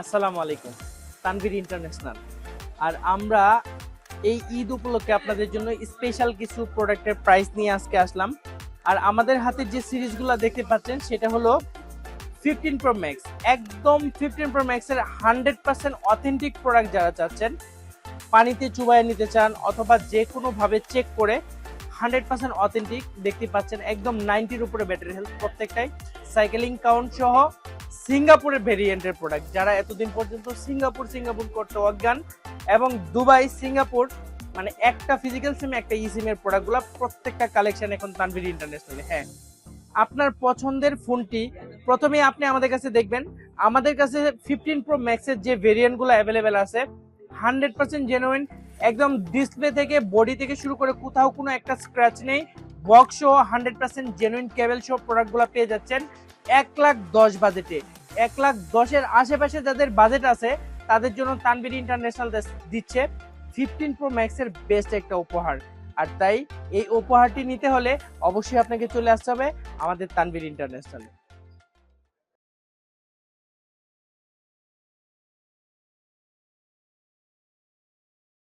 আসসালামু আলাইকুম, তানভীর ইন্টারন্যাশনাল। আর আমরা এই ঈদ উপলক্ষে আপনাদের জন্য স্পেশাল কিছু প্রোডাক্টের প্রাইস নিয়ে আজকে আসলাম। আর আমাদের হাতে যে সিরিজগুলো দেখতে পাচ্ছেন, সেটা হলো ফিফটিন প্রো ম্যাক্স একদম ফিফটিন প্রো ম্যাক্সের হান্ড্রেড পার্সেন্ট অথেন্টিক প্রোডাক্ট যারা চাচ্ছেন, পানিতে চুবাইয়ে নিতে চান অথবা যে কোনোভাবে চেক করে হান্ড্রেড পার্সেন্ট অথেন্টিক দেখতে পাচ্ছেন। একদম নাইনটির উপরে ব্যাটারি হেলথ প্রত্যেকটাই। সাইকেলিং কাউন্ট সহ সিঙ্গাপুরের ভেরিয়েন্টের প্রোডাক্ট যারা এতদিন পর্যন্ত সিঙ্গাপুর সিঙ্গাপুর করতে অজ্ঞান এবং দুবাই, সিঙ্গাপুর মানে একটা ফিজিক্যাল সিম একটা ই সিমের প্রোডাক্টগুলো প্রত্যেকটা কালেকশন এখন তানভীর ইন্টারন্যাশনালে হ্যাঁ আপনার পছন্দের ফোনটি প্রথমে আপনি আমাদের কাছে দেখবেন। আমাদের কাছে ফিফটিন প্রো ম্যাক্সের যে ভেরিয়েন্টগুলো অ্যাভেলেবেল আছে হান্ড্রেড পার্সেন্ট জেনুইন একদম ডিসপ্লে থেকে বডি থেকে শুরু করে কোথাও কোনো একটা স্ক্র্যাচ নেই। বক্স সহ হান্ড্রেড পার্সেন্ট জেনুইন কেবল সহ প্রোডাক্টগুলো পেয়ে যাচ্ছেন এক লাখ দশ বাজেটে এক লাখ দশের আশেপাশে যাদের বাজেট আছে, তাদের জন্য তানবির ইন্টারন্যাশনাল দিচ্ছে ফিফটিন প্রো ম্যাক্সের বেস্ট একটা উপহার। আর তাই এই উপহারটি নিতে হলে অবশ্যই আপনাকে চলে আসতে হবে আমাদের তানবির ইন্টারন্যাশনালে